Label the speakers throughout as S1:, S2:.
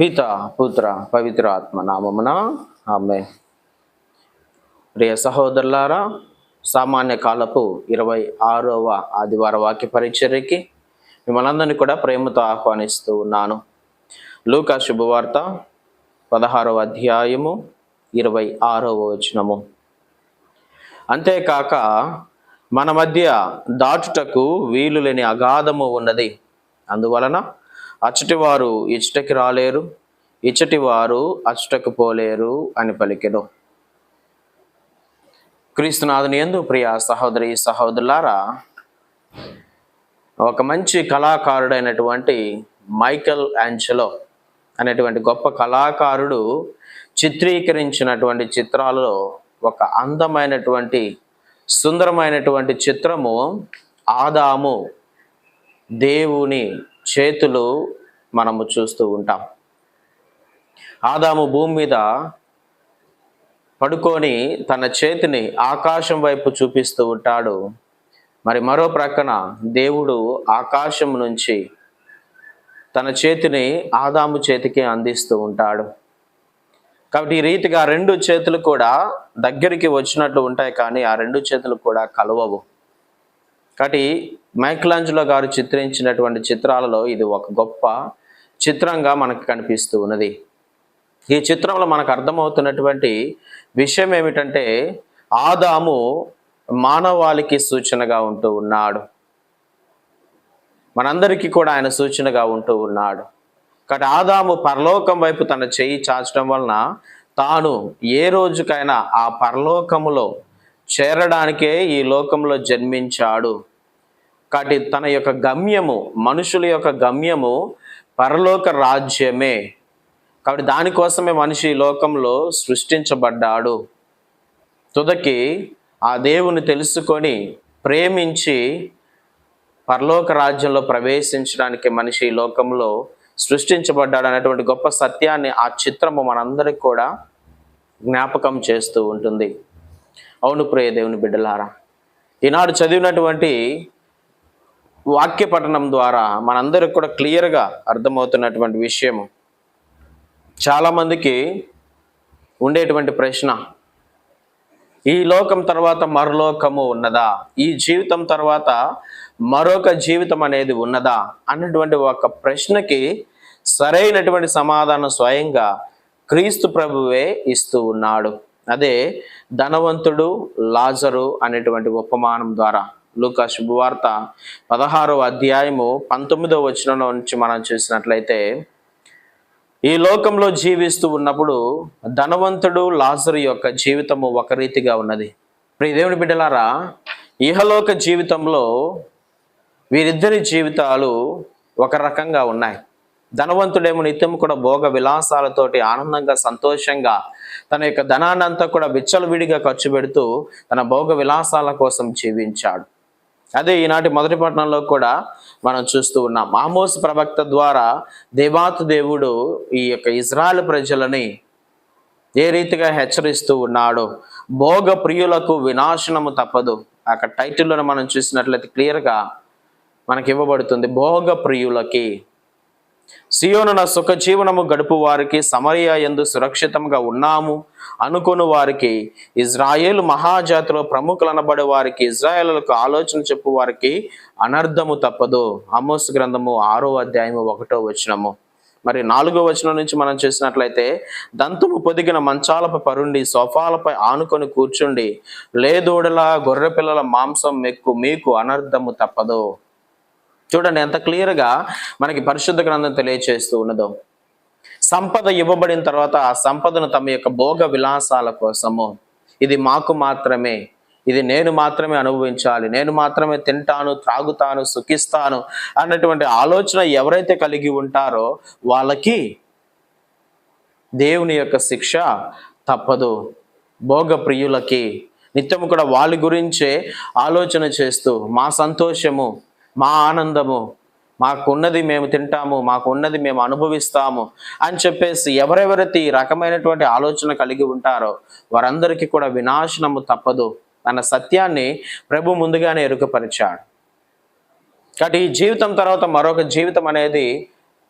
S1: పిత పుత్ర పవిత్ర ఆత్మ నామమున ఆమె ప్రియ సహోదరులారా సామాన్య కాలపు ఇరవై ఆరవ ఆదివార వాక్య పరిచర్యకి మిమ్మల్ందరినీ కూడా ప్రేమతో ఆహ్వానిస్తూ ఉన్నాను. లూకా శుభవార్త పదహారవ అధ్యాయము ఇరవై ఆరవ వచనము. అంతేకాక మన మధ్య దాటుటకు వీలు లేని అగాధము ఉన్నది. అందువలన అచ్చటి వారు ఇచ్చటకి రాలేరు ఇచ్చటి వారు అచ్చటకు పోలేరు అని పలికెను. క్రీస్తునాథుని ఎందు ప్రియ సహోదరి సహోదరులారా ఒక మంచి కళాకారుడైనటువంటి మైకల్ యాంచెలో అనేటువంటి గొప్ప కళాకారుడు చిత్రీకరించినటువంటి చిత్రాలలో ఒక అందమైనటువంటి సుందరమైనటువంటి చిత్రము ఆదాము దేవుని చేతులు మనము చూస్తూ ఉంటాం. ఆదాము భూమి మీద పడుకొని తన చేతిని ఆకాశం వైపు చూపిస్తూ ఉంటాడు. మరి మరో ప్రక్కన దేవుడు ఆకాశం నుంచి తన చేతిని ఆదాము చేతికి అందిస్తూ ఉంటాడు. కాబట్టి ఈ రీతిగా రెండు చేతులు కూడా దగ్గరికి వచ్చినట్లు ఉంటాయి కానీ ఆ రెండు చేతులు కూడా కలవవు. కాబట్టి మైకలాంజలో గారు చిత్రించినటువంటి చిత్రాలలో ఇది ఒక గొప్ప చిత్రంగా మనకు కనిపిస్తూ ఉన్నది. ఈ చిత్రంలో మనకు అర్థమవుతున్నటువంటి విషయం ఏమిటంటే ఆదాము మానవాళికి సూచనగా ఉంటూ ఉన్నాడు. మనందరికీ కూడా ఆయన సూచనగా ఉంటూ ఉన్నాడు. కాబట్టి ఆదాము పరలోకం వైపు తన చెయ్యి చాచడం వలన తాను ఏ రోజుకైనా ఆ పరలోకములో చేరడానికే ఈ లోకంలో జన్మించాడు. కాబట్టి తన యొక్క గమ్యము మనుషుల యొక్క గమ్యము పరలోక రాజ్యమే. కాబట్టి దానికోసమే మనిషి ఈ లోకంలో సృష్టించబడ్డాడు. తుదకి ఆ దేవుని తెలుసుకొని ప్రేమించి పరలోక రాజ్యంలో ప్రవేశించడానికి మనిషి ఈ లోకంలో సృష్టించబడ్డాడు అనేటువంటి గొప్ప సత్యాన్ని ఆ చిత్రము మనందరికి కూడా జ్ఞాపకం చేస్తూ ఉంటుంది. అవును ప్రియ దేవుని బిడ్డలారా ఈనాడు చదివినటువంటి వాక్య పఠనం ద్వారా మనందరికి కూడా క్లియర్గా అర్థమవుతున్నటువంటి విషయము చాలామందికి ఉండేటువంటి ప్రశ్న ఈ లోకం తర్వాత మరలోకము ఉన్నదా? ఈ జీవితం తర్వాత మరొక జీవితం అనేది ఉన్నదా? అన్నటువంటి ఒక ప్రశ్నకి సరైనటువంటి సమాధానం స్వయంగా క్రీస్తు ప్రభువే ఇస్తూ ఉన్నాడు. అదే ధనవంతుడు లాజరు అనేటువంటి ఉపమానం ద్వారా. లూకా శుభవార్త పదహారవ అధ్యాయము పంతొమ్మిదవ వచనంలో నుంచి మనం చూసినట్లయితే ఈ లోకంలో జీవిస్తూ ఉన్నప్పుడు ధనవంతుడు లాజరు యొక్క జీవితము ఒక రీతిగా ఉన్నది. ప్రియ దేవుని బిడ్డలారా ఇహలోక జీవితంలో వీరిద్దరి జీవితాలు ఒక రకంగా ఉన్నాయి. ధనవంతుడేమో నిత్యం కూడా భోగ విలాసాలతోటి ఆనందంగా సంతోషంగా తన యొక్క ధనాన్ని అంతా కూడా విచ్చలవిడిగా ఖర్చు పెడుతూ తన భోగ విలాసాల కోసం జీవించాడు. అదే ఈనాటి మొదటి పట్టణంలో కూడా మనం చూస్తూ ఉన్నాం. ఆమోస్ ప్రవక్త ద్వారా దేవాతు దేవుడు ఈ యొక్క ఇజ్రాయల్ ప్రజలని ఏ రీతిగా హెచ్చరిస్తూ ఉన్నాడో భోగ ప్రియులకు వినాశనము తప్పదు. అక్కడ టైటిల్లో మనం చూసినట్లయితే క్లియర్గా మనకి ఇవ్వబడుతుంది భోగ ప్రియులకి సియోనున సుఖ జీవనము గడుపు వారికి సమరయ ఎందు సురక్షితంగా ఉన్నాము. అనుకుని వారికి ఇజ్రాయేల్ మహాజాతిలో ప్రముఖులు అనబడే వారికి ఇజ్రాయేళ్ళకు ఆలోచన చెప్పు వారికి అనర్థము తప్పదు. అమోస్ గ్రంథము ఆరో అధ్యాయము ఒకటో వచనము. మరి నాలుగో వచనం నుంచి మనం చూసినట్లయితే దంతము పొదిగిన మంచాలపై పరుండి సోఫాలపై ఆనుకొని కూర్చుండి లేదోడల గొర్రె పిల్లల మాంసం మెక్కు మీకు అనర్థము తప్పదు. చూడండి ఎంత క్లియర్గా మనకి పరిశుద్ధ గ్రంథం తెలియచేస్తూ ఉన్నదో. సంపద ఇవ్వబడిన తర్వాత ఆ సంపదను తమ యొక్క భోగ విలాసాల కోసము. ఇది మాకు మాత్రమే. ఇది నేను మాత్రమే అనుభవించాలి. నేను మాత్రమే తింటాను త్రాగుతాను సుఖిస్తాను అన్నటువంటి ఆలోచన ఎవరైతే కలిగి ఉంటారో వాళ్ళకి దేవుని యొక్క శిక్ష తప్పదు. భోగ ప్రియులకి నిత్యము కూడా వాళ్ళ గురించే ఆలోచన చేస్తూ మా సంతోషము మా ఆనందము మాకున్నది మేము తింటాము మాకున్నది మేము అనుభవిస్తాము అని చెప్పేసి ఎవరెవరైతే ఈ రకమైనటువంటి ఆలోచన కలిగి ఉంటారో వారందరికీ కూడా వినాశనము తప్పదు. అన్న సత్యాన్ని ప్రభు ముందుగానే ఎరుకపరిచాడు. కాబట్టి ఈ జీవితం తర్వాత మరొక జీవితం అనేది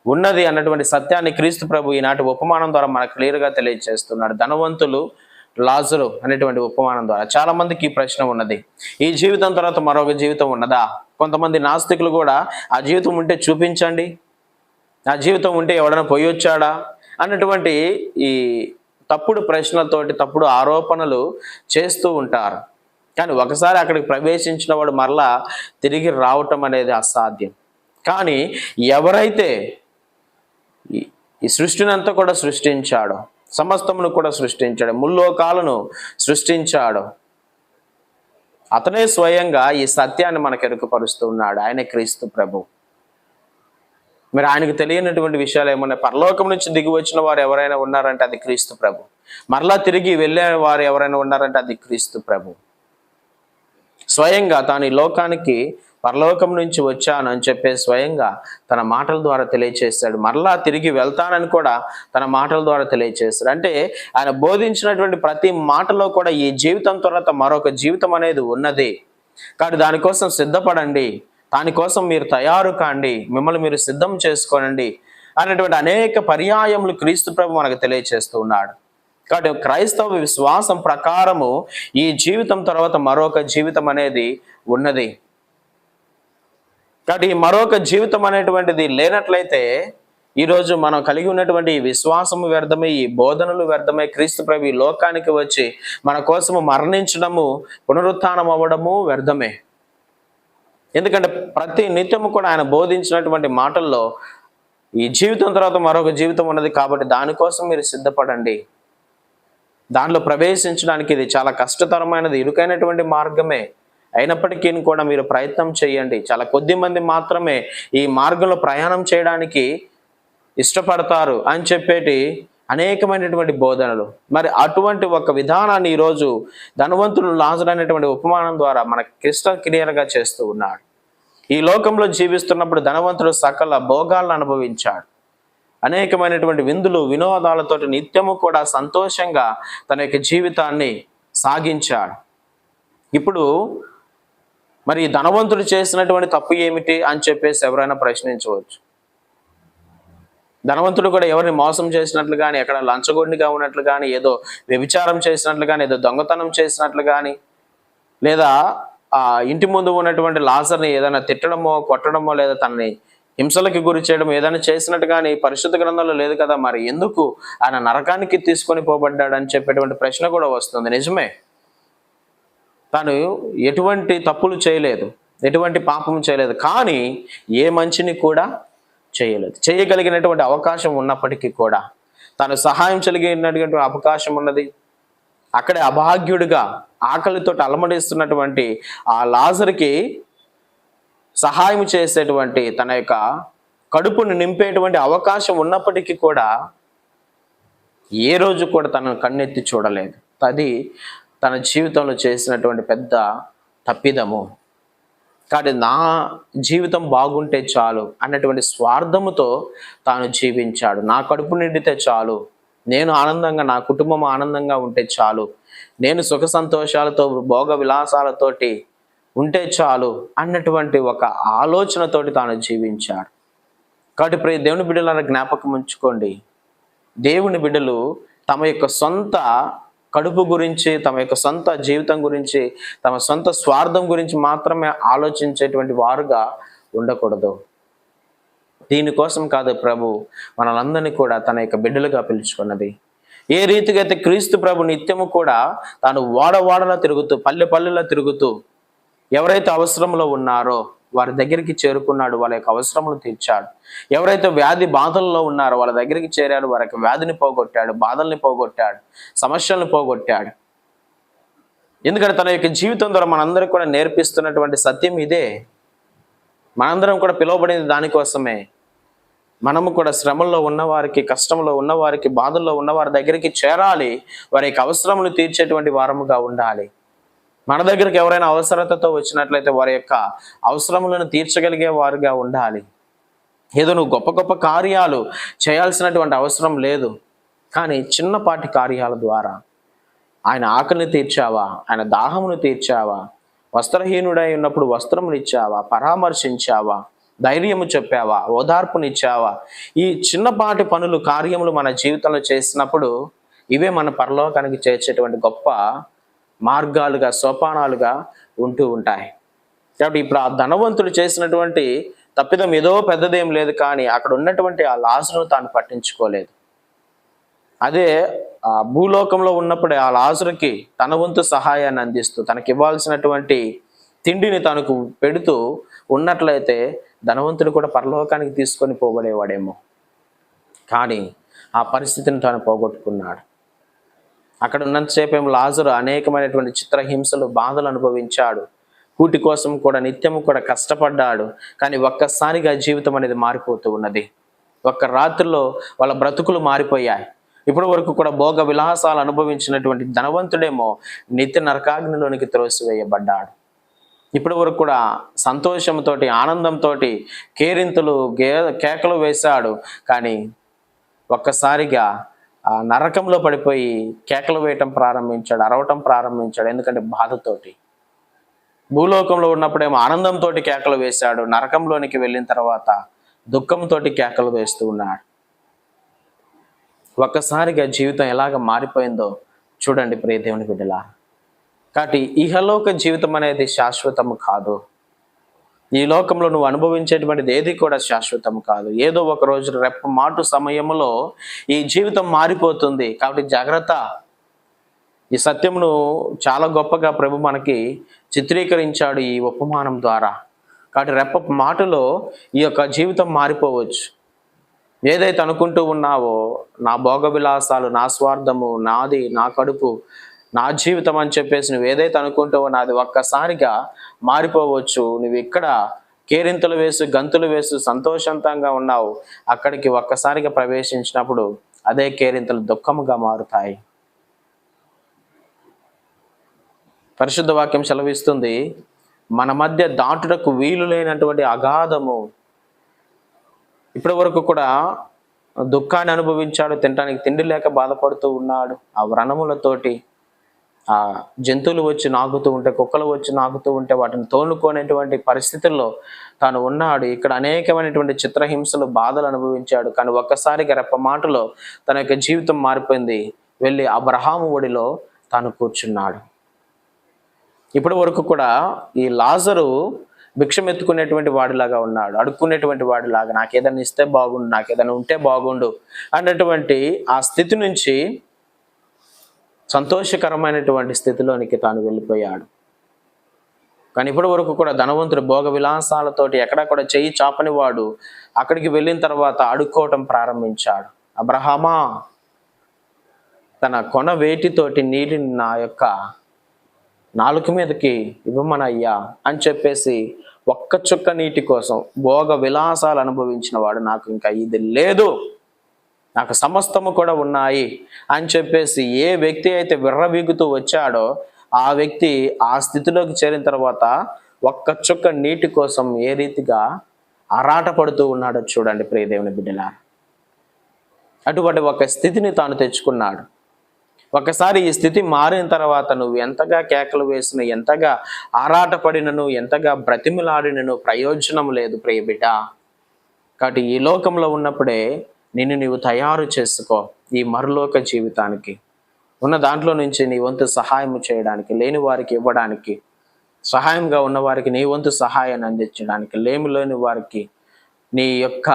S1: ఉన్నది అన్నటువంటి సత్యాన్ని క్రీస్తు ప్రభు ఈనాటి ఉపమానం ద్వారా మనకు క్లియర్గా తెలియజేస్తున్నాడు. ధనవంతులు లాజరు అనేటువంటి ఉపమానం ద్వారా. చాలామందికి ఈ ప్రశ్న ఉన్నది. ఈ జీవితం తర్వాత మరొక జీవితం ఉన్నదా? కొంతమంది నాస్తికులు కూడా ఆ జీవితం ఉంటే చూపించండి. ఆ జీవితం ఉంటే ఎవడైనా పోయి వచ్చాడా? అన్నటువంటి ఈ తప్పుడు ప్రశ్నలతోటి తప్పుడు ఆరోపణలు చేస్తూ ఉంటారు. కానీ ఒకసారి అక్కడికి ప్రవేశించిన వాడు మరలా తిరిగి రావటం అనేది అసాధ్యం. కానీ ఎవరైతే ఈ- ఈ సృష్టిని అంతా కూడా సృష్టించాడో సమస్తమును కూడా సృష్టించాడు ముల్లోకాలను సృష్టించాడు అతనే స్వయంగా ఈ సత్యాన్ని మనకు ఎరుకపరుస్తూ ఉన్నాడు. ఆయన క్రీస్తు ప్రభు. మరి ఆయనకు తెలియనటువంటి విషయాలు ఏమన్నా పరలోకం నుంచి దిగి వచ్చిన వారు ఎవరైనా ఉన్నారంటే అది క్రీస్తు ప్రభు. మరలా తిరిగి వెళ్ళే వారు ఎవరైనా ఉన్నారంటే అది క్రీస్తు ప్రభు. స్వయంగా తాను ఈ లోకానికి పరలోకం నుంచి వచ్చాను అని చెప్పే స్వయంగా తన మాటల ద్వారా తెలియచేశాడు. మరలా తిరిగి వెళ్తానని కూడా తన మాటల ద్వారా తెలియచేశాడు. అంటే ఆయన బోధించినటువంటి ప్రతి మాటలో కూడా ఈ జీవితం తర్వాత మరొక జీవితం అనేది ఉన్నది. కాబట్టి దానికోసం సిద్ధపడండి. దానికోసం మీరు తయారు కాండి. మిమ్మల్ని మీరు సిద్ధం చేసుకోనండి. అనేటువంటి అనేక పర్యాయములు క్రీస్తు ప్రభు మనకు తెలియచేస్తూ ఉన్నాడు. కాబట్టి క్రైస్తవ విశ్వాసం ప్రకారము ఈ జీవితం తర్వాత మరొక జీవితం అనేది ఉన్నది. కాబట్టి ఈ మరొక జీవితం అనేటువంటిది లేనట్లయితే ఈరోజు మనం కలిగి ఉన్నటువంటి ఈ విశ్వాసము వ్యర్థమై ఈ బోధనలు వ్యర్థమై క్రీస్తు ప్రభు ఈ లోకానికి వచ్చి మన కోసము మరణించడము పునరుత్నం అవ్వడము వ్యర్థమే. ఎందుకంటే ప్రతి నిత్యము కూడా ఆయన బోధించినటువంటి మాటల్లో ఈ జీవితం తర్వాత మరొక జీవితం ఉన్నది కాబట్టి దానికోసం మీరు సిద్ధపడండి. దానిలో ప్రవేశించడానికి ఇది చాలా కష్టతరమైనది ఇరుకైనటువంటి మార్గమే. అయినప్పటికీ కూడా మీరు ప్రయత్నం చేయండి. చాలా కొద్ది మంది మాత్రమే ఈ మార్గంలో ప్రయాణం చేయడానికి ఇష్టపడతారు అని చెప్పేటి అనేకమైనటువంటి బోధనలు. మరి అటువంటి ఒక విధానాన్ని ఈరోజు ధనవంతులు లాజర్ ఉపమానం ద్వారా మన క్రిస్టల్ క్లియర్గా చేస్తూ ఉన్నాడు. ఈ లోకంలో జీవిస్తున్నప్పుడు ధనవంతుడు సకల భోగాలను అనుభవించాడు. అనేకమైనటువంటి విందులు వినోదాలతోటి నిత్యము కూడా సంతోషంగా తన యొక్క జీవితాన్ని సాగించాడు. ఇప్పుడు మరి ధనవంతుడు చేసినటువంటి తప్పు ఏమిటి అని చెప్పేసి ఎవరైనా ప్రశ్నించవచ్చు. ధనవంతుడు కూడా ఎవరిని మోసం చేసినట్లు కానీ ఎక్కడ లంచగొండిగా ఉన్నట్లు కానీ ఏదో వ్యభిచారం చేసినట్లు కానీ ఏదో దొంగతనం చేసినట్లు కానీ లేదా ఆ ఇంటి ముందు ఉన్నటువంటి లాజర్ని ఏదైనా తిట్టడమో కొట్టడమో లేదా తనని హింసలకి గురి చేయడం ఏదైనా చేసినట్టు కానీ పరిశుద్ధ గ్రంథంలో లేదు కదా మరి ఎందుకు ఆయన నరకానికి తీసుకొని పోబడ్డాడు అని చెప్పేటువంటి ప్రశ్న కూడా వస్తుంది. నిజమే. తను ఎటువంటి తప్పులు చేయలేదు ఎటువంటి పాపం చేయలేదు కానీ ఏ మంచిని కూడా చేయలేదు. చేయగలిగినటువంటి అవకాశం ఉన్నప్పటికీ కూడా తను సహాయం కలిగినటువంటి అవకాశం ఉన్నది. అక్కడే అభాగ్యుడిగా ఆకలితో అలమడిస్తున్నటువంటి ఆ లాజర్కి సహాయం చేసేటువంటి తన యొక్క కడుపును నింపేటువంటి అవకాశం ఉన్నప్పటికీ కూడా ఏ రోజు కూడా తనను కన్నెత్తి చూడలేదు. అది తన జీవితంలో చేసినటువంటి పెద్ద తప్పిదము. కాబట్టి నా జీవితం బాగుంటే చాలు అన్నటువంటి స్వార్థముతో తాను జీవించాడు. నా కడుపు నిండితే చాలు. నేను ఆనందంగా నా కుటుంబం ఆనందంగా ఉంటే చాలు. నేను సుఖ సంతోషాలతో భోగ విలాసాలతోటి ఉంటే చాలు అన్నటువంటి ఒక ఆలోచనతోటి తాను జీవించాడు. కాబట్టి ప్రియ దేవుని బిడ్డలను జ్ఞాపకం ఉంచుకోండి. దేవుని బిడ్డలు తమ యొక్క సొంత కడుపు గురించి తమ యొక్క సొంత జీవితం గురించి తమ సొంత స్వార్థం గురించి మాత్రమే ఆలోచించేటువంటి వారుగా ఉండకూడదు. దీనికోసం కాదు ప్రభు మనలందరినీ కూడా తన యొక్క బిడ్డలుగా పిలుచుకున్నది. ఏ రీతిగా అయితే క్రీస్తు ప్రభు నిత్యము కూడా తాను వాడవాడలా తిరుగుతూ పల్లె పల్లెలా తిరుగుతూ ఎవరైతే అవసరంలో ఉన్నారో వారి దగ్గరికి చేరుకున్నాడు వాళ్ళ యొక్క అవసరములు తీర్చాడు. ఎవరైతే వ్యాధి బాధల్లో ఉన్నారో వాళ్ళ దగ్గరికి చేరాడు వారికి వ్యాధిని పోగొట్టాడు బాధల్ని పోగొట్టాడు సమస్యలను పోగొట్టాడు. ఎందుకంటే తన యొక్క జీవితం ద్వారా మనందరికి కూడా నేర్పిస్తున్నటువంటి సత్యం ఇదే. మనందరం కూడా పిలువబడింది దానికోసమే. మనము కూడా శ్రమల్లో ఉన్నవారికి కష్టంలో ఉన్నవారికి బాధల్లో ఉన్నవారి దగ్గరికి చేరాలి. వారి యొక్క అవసరములు తీర్చేటువంటి వారముగా ఉండాలి. మన దగ్గరికి ఎవరైనా అవసరతతో వచ్చినట్లయితే వారి యొక్క అవసరములను తీర్చగలిగే వారుగా ఉండాలి. ఏదో నువ్వు గొప్ప గొప్ప కార్యాలు చేయాల్సినటువంటి అవసరం లేదు. కానీ చిన్నపాటి కార్యాల ద్వారా ఆయన ఆకలిని తీర్చావా? ఆయన దాహమును తీర్చావా? వస్త్రహీనుడై ఉన్నప్పుడు వస్త్రమునిచ్చావా పరామర్శించావా? ధైర్యము చెప్పావా? ఓదార్పునిచ్చావా? ఈ చిన్నపాటి పనులు కార్యములు మన జీవితంలో చేసినప్పుడు ఇవే మన పరలోకానికి చేర్చేటువంటి గొప్ప మార్గాలుగా సోపానాలుగా ఉంటూ ఉంటాయి. కాబట్టి ఇప్పుడు ఆ ధనవంతుడు చేసినటువంటి తప్పిదం ఏదో పెద్దదేం లేదు కానీ అక్కడ ఉన్నటువంటి ఆ లాజును తాను పట్టించుకోలేదు. అదే ఆ భూలోకంలో ఉన్నప్పుడే ఆ లాజుకి తన వంతు సహాయాన్ని అందిస్తూ తనకి ఇవ్వాల్సినటువంటి తిండిని తనకు పెడుతూ ఉన్నట్లయితే ధనవంతుడు కూడా పరలోకానికి తీసుకొని పోబడేవాడేమో. కానీ ఆ పరిస్థితిని తాను పోగొట్టుకున్నాడు. అక్కడ ఉన్నంతసేపు ఏమో లాజరు అనేకమైనటువంటి చిత్రహింసలు బాధలు అనుభవించాడు. కూటి కోసం కూడా నిత్యము కూడా కష్టపడ్డాడు. కానీ ఒక్కసారిగా జీవితం అనేది మారిపోతూ ఉన్నది. ఒక్క రాత్రిలో వాళ్ళ బ్రతుకులు మారిపోయాయి. ఇప్పటి వరకు కూడా భోగ విలాసాలు అనుభవించినటువంటి ధనవంతుడేమో నిత్య నరకాగ్నిలోనికి త్రోసివేయబడ్డాడు. ఇప్పటి వరకు కూడా సంతోషంతో ఆనందంతో కేరింతలు గే కేకలు వేశాడు. కానీ ఒక్కసారిగా ఆ నరకంలో పడిపోయి కేకలు వేయటం ప్రారంభించాడు అరవటం ప్రారంభించాడు ఎందుకంటే బాధతోటి. భూలోకంలో ఉన్నప్పుడేమో ఆనందంతో కేకలు వేశాడు నరకంలోనికి వెళ్ళిన తర్వాత దుఃఖంతో కేకలు వేస్తూ ఉన్నాడు. ఒక్కసారిగా జీవితం ఎలాగ మారిపోయిందో చూడండి ప్రియదేవుని బిడ్డలా కాబట్టి ఇహలోక జీవితం అనేది శాశ్వతము కాదు. ఈ లోకంలో నువ్వు అనుభవించేటువంటిది ఏది కూడా శాశ్వతం కాదు. ఏదో ఒక రోజు రెప్ప మాటు సమయంలో ఈ జీవితం మారిపోతుంది. కాబట్టి జాగ్రత్త. ఈ సత్యమును చాలా గొప్పగా ప్రభు మనకి చిత్రీకరించాడు ఈ ఉపమానం ద్వారా. కాబట్టి రెప్ప మాటలో ఈ యొక్క జీవితం మారిపోవచ్చు. ఏదైతే అనుకుంటూ ఉన్నావో నా భోగ విలాసాలు నా స్వార్థము నాది నా కడుపు నా జీవితం అని చెప్పేసి నువ్వు ఏదైతే అనుకుంటావో నాది ఒక్కసారిగా మారిపోవచ్చు. నువ్వు ఇక్కడ కేరింతలు వేసు గంతులు వేసు సంతోషంతంగా ఉన్నావు. అక్కడికి ఒక్కసారిగా ప్రవేశించినప్పుడు అదే కేరింతలు దుఃఖముగా మారుతాయి. పరిశుద్ధ వాక్యం సెలవిస్తుంది మన మధ్య దాటుటకు వీలు లేనటువంటి అగాధము. ఇప్పటి వరకు కూడా దుఃఖాన్ని అనుభవించాడు తినడానికి తిండి లేక బాధపడుతూ ఉన్నాడు. ఆ వ్రణములతోటి జంతువులు వచ్చి నాకుతూ ఉంటే కుక్కలు వచ్చి నాకుతూ ఉంటే వాటిని తోలుకోనేటువంటి పరిస్థితుల్లో తాను ఉన్నాడు. ఇక్కడ అనేకమైనటువంటి చిత్రహింసలు బాధలు అనుభవించాడు. కానీ ఒక్కసారిగా రెప్ప మాటలో తన యొక్క జీవితం మారిపోయింది. వెళ్ళి అబ్రహాము ఒడిలో తాను కూర్చున్నాడు. ఇప్పటి వరకు కూడా ఈ లాజరు భిక్షం ఎత్తుకునేటువంటి వాడిలాగా ఉన్నాడు. అడుక్కునేటువంటి వాడిలాగా నాకు ఏదైనా ఇస్తే బాగుండు నాకు ఏదైనా ఉంటే బాగుండు అన్నటువంటి ఆ స్థితి నుంచి సంతోషకరమైనటువంటి స్థితిలోనికి తాను వెళ్ళిపోయాడు. కానీ ఇప్పటి వరకు కూడా ధనవంతుడు భోగ విలాసాలతోటి ఎక్కడ కూడా చేయి చాపని వాడు అక్కడికి వెళ్ళిన తర్వాత అడుక్కోవటం ప్రారంభించాడు. అబ్రహమా తన కొన వేటితోటి నీటిని నా యొక్క నాలుక మీదకి ఇవ్వమనయ్యా అని చెప్పేసి ఒక్క చుక్క నీటి కోసం భోగ విలాసాలు అనుభవించిన వాడు నాకు ఇంకా ఇది లేదు. నాకు సమస్తము కూడా ఉన్నాయి అని చెప్పేసి ఏ వ్యక్తి అయితే విర్రవీగుతూ వచ్చాడో ఆ వ్యక్తి ఆ స్థితిలోకి చేరిన తర్వాత ఒక్క చుక్క నీటి కోసం ఏ రీతిగా ఆరాట పడుతూ ఉన్నాడో చూడండి ప్రియదేవుని బిడ్డలా అటువంటి ఒక స్థితిని తాను తెచ్చుకున్నాడు. ఒకసారి ఈ స్థితి మారిన తర్వాత నువ్వు ఎంతగా కేకలు వేసిన ఎంతగా ఆరాటపడినను ఎంతగా బ్రతిమిలాడినను ప్రయోజనం లేదు ప్రియ బిడ్డ. కాబట్టి ఈ లోకంలో ఉన్నప్పుడే నిన్ను నీవు తయారు చేసుకో ఈ మరులోక జీవితానికి. ఉన్న దాంట్లో నుంచి నీ వంతు సహాయం చేయడానికి లేని వారికి ఇవ్వడానికి సహాయంగా ఉన్న వారికి నీ వంతు సహాయాన్ని అందించడానికి లేమి లేని వారికి నీ యొక్క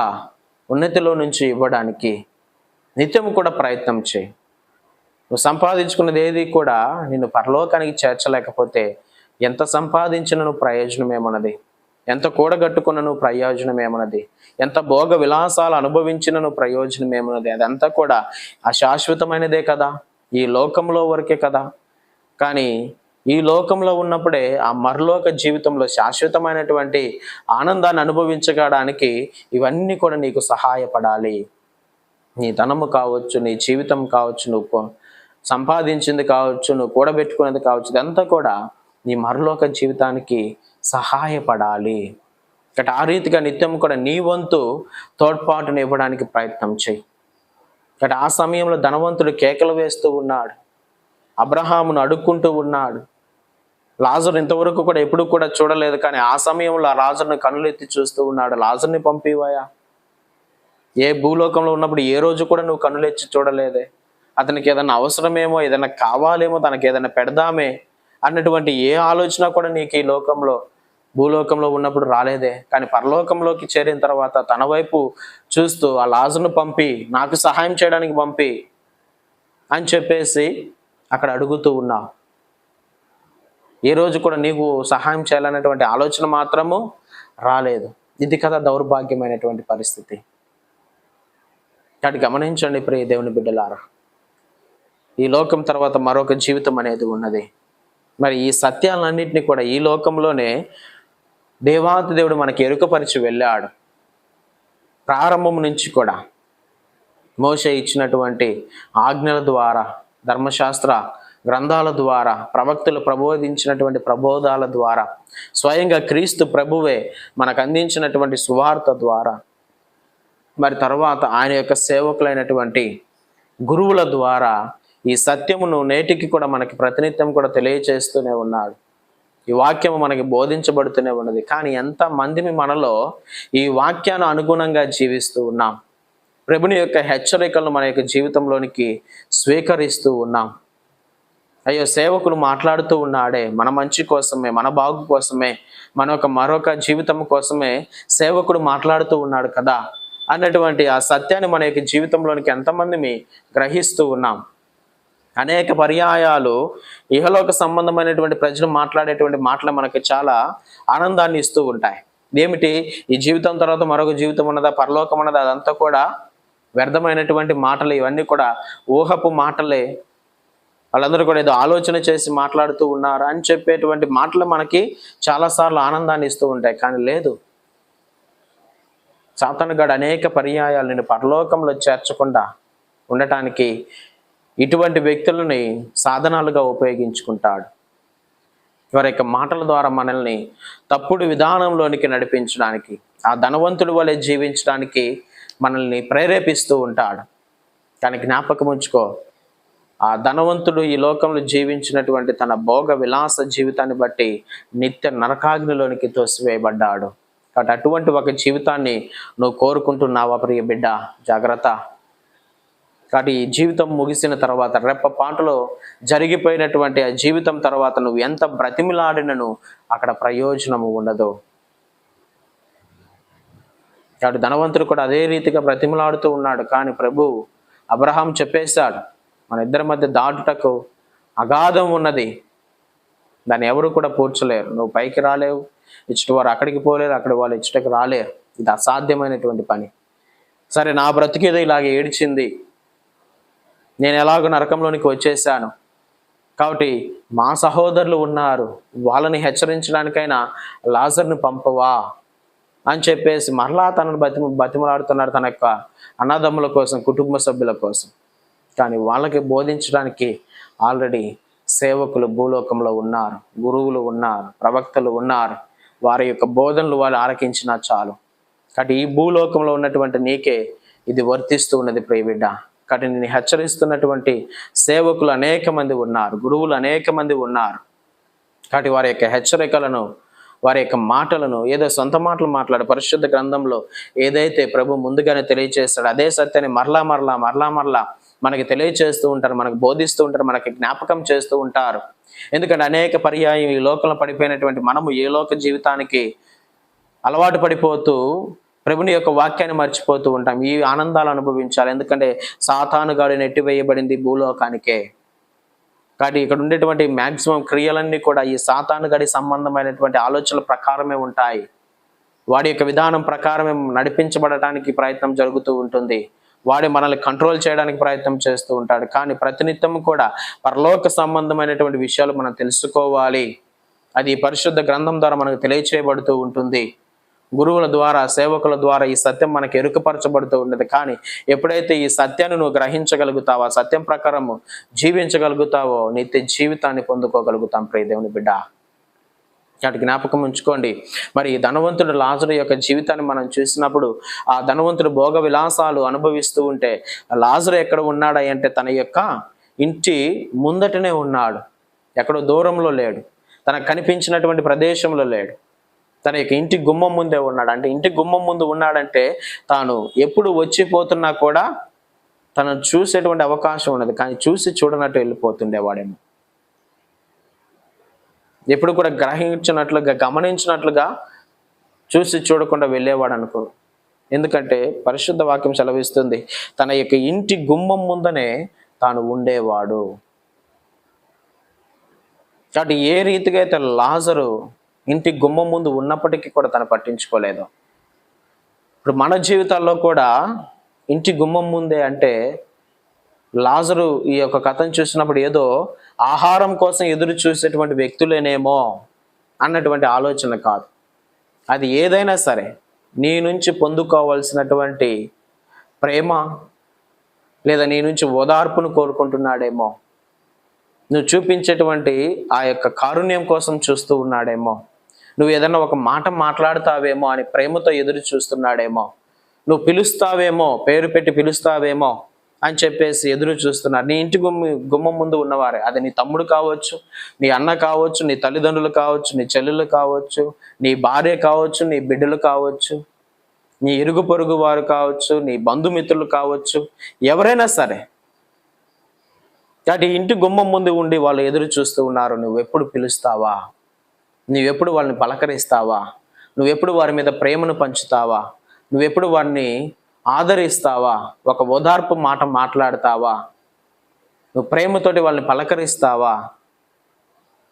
S1: ఉన్నతిలో నుంచి ఇవ్వడానికి నిత్యం కూడా ప్రయత్నం చేయి. నువ్వు సంపాదించుకున్నది ఏది కూడా నిన్ను పరలోకానికి చేర్చలేకపోతే ఎంత సంపాదించిన ప్రయోజనం ఏమన్నది ఎంత కూడగట్టుకున్నను ప్రయోజనం ఏమన్నది? ఎంత భోగ విలాసాలు అనుభవించినను ప్రయోజనం ఏమన్నది? అదంతా కూడా అశాశ్వతమైనదే కదా. ఈ లోకంలో వరకే కదా. కానీ ఈ లోకంలో ఉన్నప్పుడే ఆ మరలోక జీవితంలో శాశ్వతమైనటువంటి ఆనందాన్ని అనుభవించడానికి ఇవన్నీ కూడా నీకు సహాయపడాలి. నీ ధనము కావచ్చు నీ జీవితం కావచ్చు నువ్వు సంపాదించింది కావచ్చు నువ్వు కూడబెట్టుకున్నది కావచ్చు ఇదంతా కూడా నీ మరలోక జీవితానికి సహాయపడాలి. అంటే ఆ రీతిగా నిత్యం కూడా నీ వంతు తోడ్పాటును ఇవ్వడానికి ప్రయత్నం చేయి అంటే ఆ సమయంలో ధనవంతుడు కేకలు వేస్తూ ఉన్నాడు. అబ్రహామును అడుక్కుంటూ ఉన్నాడు. లాజర్ ఇంతవరకు కూడా ఎప్పుడు కూడా చూడలేదు కానీ ఆ సమయంలో ఆ రాజును కనులెత్తి చూస్తూ ఉన్నాడు. లాజర్ని పంపివాయా? ఏ భూలోకంలో ఉన్నప్పుడు ఏ రోజు కూడా నువ్వు కనులెచ్చి చూడలేదే. అతనికి ఏదైనా అవసరమేమో ఏదైనా కావాలేమో తనకి ఏదైనా పెడదామే. అన్నటువంటి ఏ ఆలోచన కూడా నీకు ఈ లోకంలో భూలోకంలో ఉన్నప్పుడు రాలేదే. కానీ పరలోకంలోకి చేరిన తర్వాత తన వైపు చూస్తూ ఆ లాజును పంపి నాకు సహాయం చేయడానికి పంపి అని చెప్పేసి అక్కడ అడుగుతూ ఉన్నావు. ఏ రోజు కూడా నీకు సహాయం చేయాలనేటువంటి ఆలోచన మాత్రము రాలేదు. ఇది కదా దౌర్భాగ్యమైనటువంటి పరిస్థితి. కాబట్టి గమనించండి ప్రియ దేవుని బిడ్డలారా. ఈ లోకం తర్వాత మరొక జీవితం అనేది ఉన్నది. మరి ఈ సత్యాలన్నింటినీ కూడా ఈ లోకంలోనే దేవాతి దేవుడు మనకి ఎరుకపరిచి వెళ్ళాడు. ప్రారంభం నుంచి కూడా మోష ఇచ్చినటువంటి ఆజ్ఞల ద్వారా ధర్మశాస్త్ర గ్రంథాల ద్వారా ప్రవక్తలు ప్రబోధించినటువంటి ప్రబోధాల ద్వారా స్వయంగా క్రీస్తు ప్రభువే మనకు అందించినటువంటి సువార్త ద్వారా మరి తర్వాత ఆయన యొక్క సేవకులైనటువంటి గురువుల ద్వారా ఈ సత్యమును నేటికి కూడా మనకి ప్రతినిత్యం కూడా తెలియచేస్తూనే ఉన్నాడు. ఈ వాక్యము మనకి బోధించబడుతూనే ఉన్నది. కానీ ఎంత మందిని మనలో ఈ వాక్యాన్ని అనుగుణంగా జీవిస్తూ ఉన్నాం. ప్రభుని యొక్క హెచ్చరికలను మన యొక్క జీవితంలోనికి స్వీకరిస్తూ ఉన్నాం. అయ్యో సేవకులు మాట్లాడుతూ ఉన్నాడే మన మంచి కోసమే మన బాగు కోసమే మన యొక్క మరొక జీవితం కోసమే సేవకుడు మాట్లాడుతూ ఉన్నాడు కదా? అన్నటువంటి ఆ సత్యాన్ని మన యొక్క జీవితంలోనికి ఎంతమంది గ్రహిస్తూ ఉన్నాం. అనేక పర్యాయాలు ఇహలోక సంబంధమైనటువంటి ప్రజలు మాట్లాడేటువంటి మాటలు మనకి చాలా ఆనందాన్ని ఇస్తూ ఉంటాయి. ఏమిటి ఈ జీవితం తర్వాత మరొక జీవితం ఉన్నదా? పరలోకం ఉన్నదా? అదంతా కూడా వ్యర్థమైనటువంటి మాటలు. ఇవన్నీ కూడా ఊహపు మాటలే. వాళ్ళందరూ కూడా ఏదో ఆలోచన చేసి మాట్లాడుతూ ఉన్నారు అని చెప్పేటువంటి మాటలు మనకి చాలాసార్లు ఆనందాన్ని ఇస్తూ ఉంటాయి. కానీ లేదు. సాతనగాడు అనేక పర్యాయాలు నేను పరలోకంలో చేర్చకుండా ఉండటానికి ఇటువంటి వ్యక్తులని సాధనాలుగా ఉపయోగించుకుంటాడు. వారి యొక్క మాటల ద్వారా మనల్ని తప్పుడు విధానంలోనికి నడిపించడానికి ఆ ధనవంతుడి వలె జీవించడానికి మనల్ని ప్రేరేపిస్తూ ఉంటాడు. కానీ జ్ఞాపకం ఉంచుకో ఆ ధనవంతుడు ఈ లోకంలో జీవించినటువంటి తన భోగ విలాస జీవితాన్ని బట్టి నిత్య నరకాగ్నిలోనికి తోసివేయబడ్డాడు. కాబట్టి అటువంటి ఒక జీవితాన్ని నువ్వు కోరుకుంటున్నావా ప్రియ బిడ్డ? జాగ్రత్త. కాబట్టి ఈ జీవితం ముగిసిన తర్వాత రెప్ప పాటలో జరిగిపోయినటువంటి ఆ జీవితం తర్వాత నువ్వు ఎంత బ్రతిమిలాడినను అక్కడ ప్రయోజనము ఉండదు. కాబట్టి ధనవంతుడు కూడా అదే రీతిగా బ్రతిమలాడుతూ ఉన్నాడు. కానీ ప్రభు అబ్రహాం చెప్పేశాడు మన ఇద్దరి మధ్య దాటుటకు అగాధం ఉన్నది. దాన్ని ఎవరు కూడా పూడ్చలేరు. నువ్వు పైకి రాలేవు. ఇచ్చటి వారు అక్కడికి పోలేరు అక్కడ వాళ్ళు ఇచ్చటకు రాలేరు. ఇది అసాధ్యమైనటువంటి పని. సరే నా బ్రతికేదో ఇలాగ ఏడ్చింది. నేను ఎలాగో నరకంలోనికి వచ్చేసాను. కాబట్టి మా సహోదరులు ఉన్నారు. వాళ్ళని హెచ్చరించడానికైనా లాజర్ని పంపవా అని చెప్పేసి మరలా తనను బతి బతిమలాడుతున్నాడు తన యొక్క అన్నదమ్ముల కోసం కుటుంబ సభ్యుల కోసం. కానీ వాళ్ళకి బోధించడానికి ఆల్రెడీ సేవకులు భూలోకంలో ఉన్నారు. గురువులు ఉన్నారు. ప్రవక్తలు ఉన్నారు. వారి యొక్క బోధనలు వాళ్ళు ఆలకించినా చాలు. కాబట్టి ఈ భూలోకంలో ఉన్నటువంటి నీకే ఇది వర్తిస్తూ ఉన్నది ప్రియబిడ్డ. వాటిని హెచ్చరిస్తున్నటువంటి సేవకులు అనేక మంది ఉన్నారు గురువులు అనేక మంది ఉన్నారు. కాబట్టి వారి యొక్క హెచ్చరికలను వారి యొక్క మాటలను ఏదో సొంత మాటలు మాట్లాడే పరిశుద్ధ గ్రంథంలో ఏదైతే ప్రభు ముందుగానే తెలియజేస్తాడో అదే సత్యాన్ని మరలా మరలా మరలా మరలా మనకి తెలియచేస్తూ ఉంటారు మనకు బోధిస్తూ ఉంటారు మనకి జ్ఞాపకం చేస్తూ ఉంటారు. ఎందుకంటే అనేక పర్యాయం ఈ లోకంలో పడిపోయినటువంటి మనము ఏ లోక జీవితానికి అలవాటు పడిపోతూ ప్రభుని యొక్క వాక్యాన్ని మర్చిపోతూ ఉంటాం. ఈ ఆనందాలు అనుభవించాలి. ఎందుకంటే సాతానుగాడు నెట్టివేయబడింది భూలోకానికే. కాబట్టి ఇక్కడ ఉండేటువంటి మ్యాక్సిమం క్రియలన్నీ కూడా ఈ సాతానుగాడి సంబంధమైనటువంటి ఆలోచనల ప్రకారమే ఉంటాయి. వాడి యొక్క విధానం ప్రకారమే నడిపించబడటానికి ప్రయత్నం జరుగుతూ ఉంటుంది. వాడి మనల్ని కంట్రోల్ చేయడానికి ప్రయత్నం చేస్తూ ఉంటాడు. కానీ ప్రతినిత్యం కూడా పరలోక సంబంధమైనటువంటి విషయాలు మనం తెలుసుకోవాలి. అది పరిశుద్ధ గ్రంథం ద్వారా మనకు తెలియచేయబడుతూ ఉంటుంది. గురువుల ద్వారా సేవకుల ద్వారా ఈ సత్యం మనకి ఎరుకపరచబడుతూ ఉండేది కానీ ఎప్పుడైతే ఈ సత్యాన్ని నువ్వు గ్రహించగలుగుతావో సత్యం ప్రకారము జీవించగలుగుతావో నిత్య జీవితాన్ని పొందుకోగలుగుతాం ప్రియదేవుని బిడ్డ. వాటి జ్ఞాపకం ఉంచుకోండి. మరి ఈ ధనవంతుడు లాజరు యొక్క జీవితాన్ని మనం చూసినప్పుడు ఆ ధనవంతుడు భోగ విలాసాలు అనుభవిస్తూ ఉంటే లాజరు ఎక్కడ ఉన్నాడా అంటే తన యొక్క ఇంటి ముందటనే ఉన్నాడు. ఎక్కడో దూరంలో లేడు. తనకు కనిపించినటువంటి ప్రదేశంలో లేడు. తన యొక్క ఇంటి గుమ్మం ముందే ఉన్నాడు. అంటే ఇంటి గుమ్మం ముందు ఉన్నాడంటే తాను ఎప్పుడు వచ్చిపోతున్నా కూడా తనను చూసేటువంటి అవకాశం ఉండదు. కానీ చూసి చూడనట్టు వెళ్ళిపోతుండేవాడేమో. ఎప్పుడు కూడా గ్రహించినట్లుగా గమనించినట్లుగా చూసి చూడకుండా వెళ్ళేవాడు అనుకో ఎందుకంటే పరిశుద్ధ వాక్యం సెలవిస్తుంది తన యొక్క ఇంటి గుమ్మం ముందనే తాను ఉండేవాడు. కాబట్టి ఏ రీతిగా అయితే లాజరు ఇంటి గుమ్మం ముందు ఉన్నప్పటికీ కూడా తను పట్టించుకోలేదు. ఇప్పుడు మన జీవితాల్లో కూడా ఇంటి గుమ్మం ముందే అంటే లాజరు ఈ యొక్క కథను చూసినప్పుడు ఏదో ఆహారం కోసం ఎదురు చూసేటువంటి వ్యక్తులేనేమో అన్నటువంటి ఆలోచన కాదు. అది ఏదైనా సరే నీ నుంచి పొందుకోవాల్సినటువంటి ప్రేమ లేదా నీ నుంచి ఓదార్పును కోరుకుంటున్నాడేమో. నువ్వు చూపించేటువంటి ఆ యొక్క కారుణ్యం కోసం చూస్తూ ఉన్నాడేమో. నువ్వు ఏదైనా ఒక మాట మాట్లాడతావేమో అని ప్రేమతో ఎదురు చూస్తున్నాడేమో. నువ్వు పిలుస్తావేమో పేరు పెట్టి పిలుస్తావేమో అని చెప్పేసి ఎదురు చూస్తున్నారు. నీ ఇంటి గుమ్మ గుమ్మం ముందు ఉన్నవారే. అది నీ తమ్ముడు కావచ్చు నీ అన్న కావచ్చు నీ తల్లిదండ్రులు కావచ్చు నీ చెల్లెలు కావచ్చు నీ భార్య కావచ్చు నీ బిడ్డలు కావచ్చు నీ ఇరుగు పొరుగు వారు కావచ్చు నీ బంధుమిత్రులు కావచ్చు ఎవరైనా సరే. కాబట్టి ఇంటి గుమ్మం ముందు ఉండి వాళ్ళు ఎదురు చూస్తూ ఉన్నారు. నువ్వు ఎప్పుడు పిలుస్తావా? నువ్వెప్పుడు వాళ్ళని పలకరిస్తావా? నువ్వెప్పుడు వారి మీద ప్రేమను పంచుతావా? నువ్వెప్పుడు వారిని ఆదరిస్తావా? ఒక ఓదార్పు మాట మాట్లాడతావా? నువ్వు ప్రేమతోటి వాళ్ళని పలకరిస్తావా?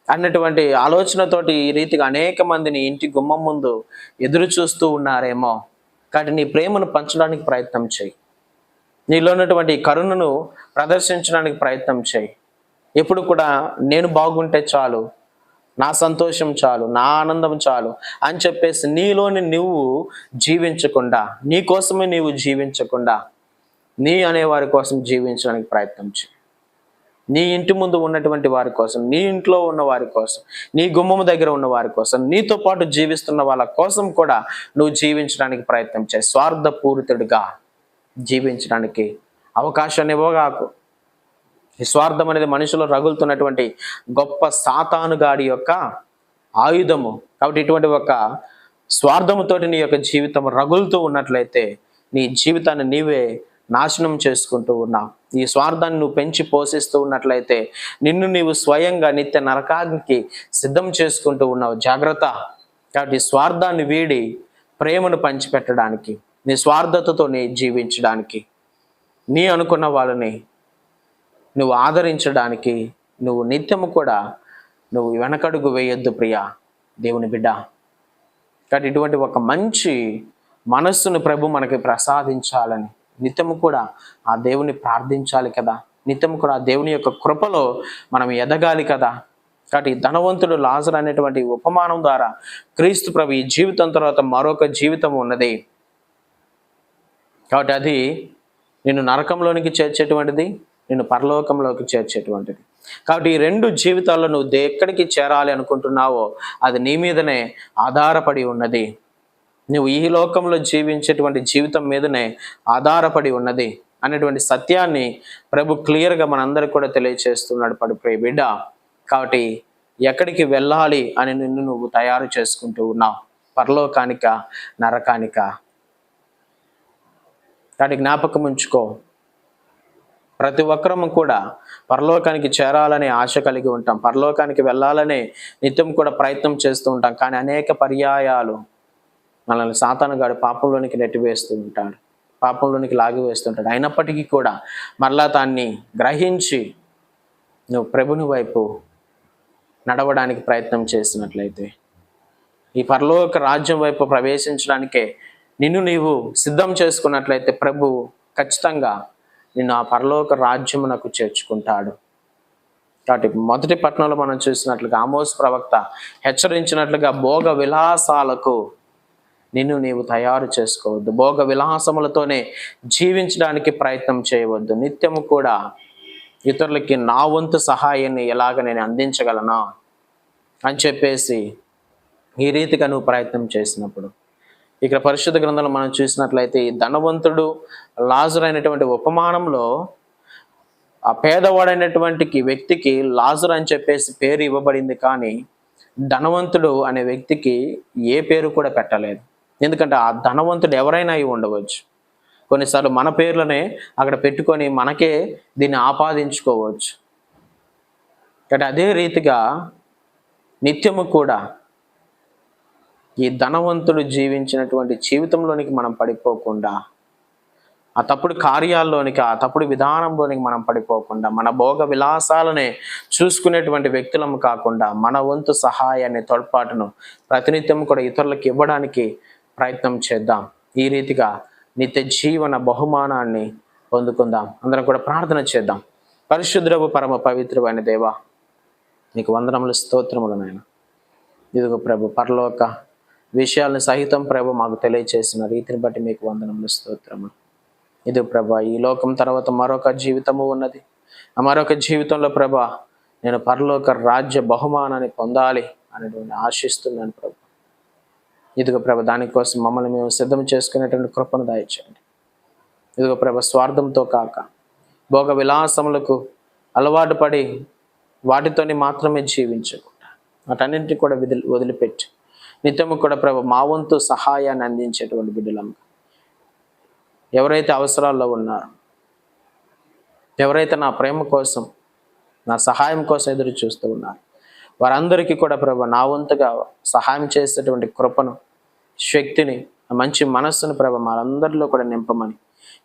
S1: అన్నటువంటి ఆలోచనతోటి ఈ రీతిగా అనేక మందిని ఇంటి గుమ్మం ముందు ఎదురు చూస్తూ ఉన్నారేమో. కాబట్టి నీ ప్రేమను పంచడానికి ప్రయత్నం చేయి. నీలో ఉన్నటువంటి కరుణను ప్రదర్శించడానికి ప్రయత్నం చేయి. ఎప్పుడు కూడా నేను బాగుంటే చాలు. నా సంతోషం చాలు నా ఆనందం చాలు అని చెప్పేసి నీలోని నువ్వు జీవించకుండా నీ కోసమే నీవు జీవించకుండా నీ అనే వారి కోసం జీవించడానికి ప్రయత్నం చేయి. నీ ఇంటి ముందు ఉన్నటువంటి వారి కోసం నీ ఇంట్లో ఉన్న వారి కోసం నీ గుమ్మము దగ్గర ఉన్న వారి కోసం నీతో పాటు జీవిస్తున్న వాళ్ళ కోసం కూడా నువ్వు జీవించడానికి ప్రయత్నం చేయి. స్వార్థపూరితుడిగా జీవించడానికి అవకాశాన్ని ఇవ్వగాకు. ఈ స్వార్థం అనేది మనుషులు రగులుతున్నటువంటి గొప్ప సాతానుగాడి యొక్క ఆయుధము. కాబట్టి ఇటువంటి ఒక స్వార్థముతోటి నీ యొక్క జీవితం రగులుతూ ఉన్నట్లయితే నీ జీవితాన్ని నీవే నాశనం చేసుకుంటూ ఉన్నావు ఈ స్వార్థాన్ని నువ్వు పెంచి పోషిస్తూ ఉన్నట్లయితే నిన్ను నీవు స్వయంగా నిత్య నరకానికి సిద్ధం చేసుకుంటూ ఉన్నావు. జాగ్రత్త. కాబట్టి స్వార్థాన్ని వీడి ప్రేమను పంచిపెట్టడానికి నీ స్వార్థతతో నీ జీవించడానికి నీ అనుకున్న వాళ్ళని నువ్వు ఆదరించడానికి నువ్వు నిత్యము కూడా నువ్వు వెనకడుగు వేయొద్దు ప్రియా దేవుని బిడ్డ. కాబట్టి ఇటువంటి ఒక మంచి మనస్సును ప్రభు మనకి ప్రసాదించాలని నిత్యము కూడా ఆ దేవుని ప్రార్థించాలి కదా. నిత్యము కూడా ఆ దేవుని యొక్క కృపలో మనం ఎదగాలి కదా. కాబట్టి ధనవంతుడు లాజర్ అనేటువంటి ఉపమానం ద్వారా క్రీస్తు ప్రభు ఈ జీవితం తర్వాత మరొక జీవితం ఉన్నది. కాబట్టి అది నిన్ను నరకంలోనికి చేర్చేటువంటిది నిన్ను పరలోకంలోకి చేర్చేటువంటిది. కాబట్టి ఈ రెండు జీవితాల్లో నువ్వు ఎక్కడికి చేరాలి అనుకుంటున్నావో అది నీ మీదనే ఆధారపడి ఉన్నది. నువ్వు ఈ లోకంలో జీవించేటువంటి జీవితం మీదనే ఆధారపడి ఉన్నది అనేటువంటి సత్యాన్ని ప్రభు క్లియర్గా మనందరికి కూడా తెలియచేస్తున్నాడు పడు ప్రియ బిడ్డ. కాబట్టి ఎక్కడికి వెళ్ళాలి అని నిన్ను నువ్వు తయారు చేసుకుంటూ ఉన్నావు? పరలోకానిక నరకానిక? కాబట్టి జ్ఞాపకం ఉంచుకో. ప్రతి ఒక్కరము కూడా పరలోకానికి చేరాలనే ఆశ కలిగి ఉంటాం. పరలోకానికి వెళ్ళాలనే నిత్యం కూడా ప్రయత్నం చేస్తూ ఉంటాం. కానీ అనేక పర్యాయాలు మనల్ని సాతానుగాడు పాపంలోనికి నెట్టివేస్తూ ఉంటాడు. పాపంలోనికి లాగి వేస్తుంటాడు అయినప్పటికీ కూడా మరలా దాన్ని గ్రహించి నువ్వు ప్రభుని వైపు నడవడానికి ప్రయత్నం చేసినట్లయితే ఈ పరలోక రాజ్యం వైపు ప్రవేశించడానికే నిన్ను నీవు సిద్ధం చేసుకున్నట్లయితే ప్రభు ఖచ్చితంగా నిన్ను ఆ పరలోక రాజ్యమునకు చేర్చుకుంటాడు. కాబట్టి మొదటి పట్టణంలో మనం చూసినట్లుగా ఆమోస్ ప్రవక్త హెచ్చరించినట్లుగా భోగ విలాసాలకు నిన్ను నీవు తయారు చేసుకోవద్దు. భోగ విలాసములతోనే జీవించడానికి ప్రయత్నం చేయవద్దు. నిత్యము కూడా ఇతరులకి నా వంతు సహాయాన్ని ఎలాగ నేను అందించగలనా అని చెప్పేసి ఈ రీతిగా నువ్వు ప్రయత్నం చేసినప్పుడు ఇక్కడ పరిశుద్ధ గ్రంథంలో మనం చూసినట్లయితే ఈ ధనవంతుడు లాజర్ అయినటువంటి ఉపమానంలో ఆ పేదవాడైనటువంటి వ్యక్తికి లాజర్ అని చెప్పేసి పేరు ఇవ్వబడింది కానీ ధనవంతుడు అనే వ్యక్తికి ఏ పేరు కూడా పెట్టలేదు. ఎందుకంటే ఆ ధనవంతుడు ఎవరైనా అయి ఉండవచ్చు. కొన్నిసార్లు మన పేర్లనే అక్కడ పెట్టుకొని మనకే దీన్ని ఆపాదించుకోవచ్చు. అంటే అదే రీతిగా నిత్యము కూడా ఈ ధనవంతుడు జీవించినటువంటి జీవితంలోనికి మనం పడిపోకుండా ఆ తప్పుడు కార్యాల్లోనికి ఆ తప్పుడు విధానంలోనికి మనం పడిపోకుండా మన భోగ విలాసాలనే చూసుకునేటువంటి వ్యక్తులం కాకుండా మన వంతు సహాయాన్ని తోడ్పాటును ప్రతినిత్యం కూడా ఇతరులకు ఇవ్వడానికి ప్రయత్నం చేద్దాం. ఈ రీతిగా నిత్య జీవన బహుమానాన్ని పొందుకుందాం. అందరం కూడా ప్రార్థన చేద్దాం. పరిశుద్రవు పరమ పవిత్రమైన దేవా నీకు వందనములు స్తోత్రములు నాయన. ఇదిగో ప్రభు పరలోక విషయాలను సహితం ప్రభు మాకు తెలియచేసిన రీతిని బట్టి మీకు వందనములు స్తోత్రము ఇది ప్రభా ఈ లోకం తర్వాత మరొక జీవితము ఉన్నది. ఆ మరొక జీవితంలో ప్రభా నేను పరలోక రాజ్య బహుమానాన్ని పొందాలి అనేటువంటి ఆశిస్తున్నాను ప్రభు. ఇదిగో ప్రభ దానికోసం మమ్మల్ని మేము సిద్ధం చేసుకునేటువంటి కృపను దాయించండి ఇదిగో ప్రభ స్వార్థంతో కాక భోగ విలాసములకు అలవాటు పడి వాటితోని మాత్రమే జీవించకుండా వాటన్నింటినీ కూడా వదిలి వదిలిపెట్టి నిత్యము కూడా ప్రభ మా వంతు సహాయాన్ని అందించేటువంటి బిడ్డలం. ఎవరైతే అవసరాల్లో ఉన్నారో ఎవరైతే నా ప్రేమ కోసం నా సహాయం కోసం ఎదురు చూస్తూ ఉన్నారు వారందరికీ కూడా ప్రభ నా వంతుగా సహాయం చేసేటువంటి కృపను శక్తిని మంచి మనస్సును ప్రభ మనందరిలో కూడా నింపమని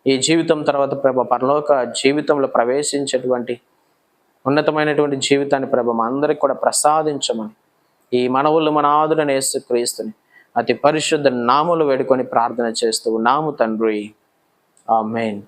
S1: ఈ జీవితం తర్వాత ప్రభ పరలోక జీవితంలో ప్రవేశించేటువంటి ఉన్నతమైనటువంటి జీవితాన్ని ప్రభ మా అందరికి కూడా ప్రసాదించమని ఈ మనవులు మన ఆదుడని యేసు క్రీస్తుని అతి పరిశుద్ధ నాములు వేడుకొని ప్రార్థన చేస్తూ నాము తండ్రి. ఆ మెయిన్